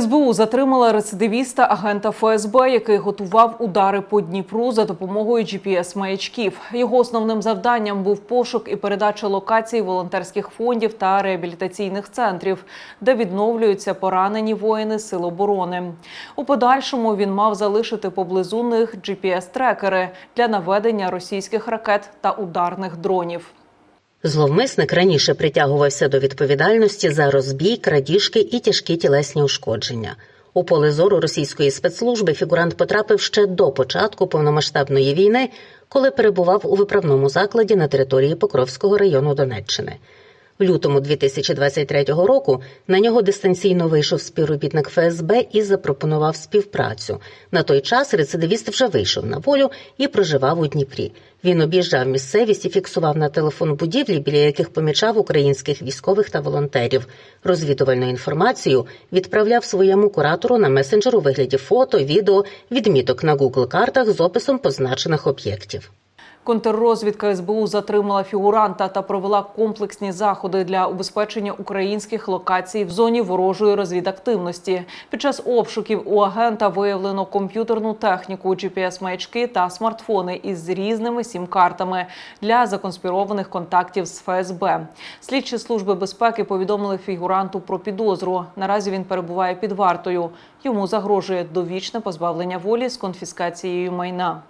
СБУ затримала рецидивіста агента ФСБ, який готував удари по Дніпру за допомогою GPS-маячків. Його основним завданням був пошук і передача локацій волонтерських фондів та реабілітаційних центрів, де відновлюються поранені воїни Сил оборони. У подальшому він мав залишити поблизу них GPS-трекери для наведення російських ракет та ударних дронів. Зловмисник раніше притягувався до відповідальності за розбій, крадіжки і тяжкі тілесні ушкодження. У поле зору російської спецслужби фігурант потрапив ще до початку повномасштабної війни, коли перебував у виправному закладі на території Покровського району Донеччини. В лютому 2023 року на нього дистанційно вийшов співробітник ФСБ і запропонував співпрацю. На той час рецидивіст вже вийшов на волю і проживав у Дніпрі. Він об'їжджав місцевість і фіксував на телефон будівлі, біля яких помічав українських військових та волонтерів. Розвідувальну інформацію відправляв своєму куратору на месенджер у вигляді фото, відео, відміток на Google картах з описом позначених об'єктів. Контррозвідка СБУ затримала фігуранта та провела комплексні заходи для убезпечення українських локацій в зоні ворожої розвідактивності. Під час обшуків у агента виявлено комп'ютерну техніку, GPS-маячки та смартфони із різними сім-картами для законспірованих контактів з ФСБ. Слідчі служби безпеки повідомили фігуранту про підозру. Наразі він перебуває під вартою. Йому загрожує довічне позбавлення волі з конфіскацією майна.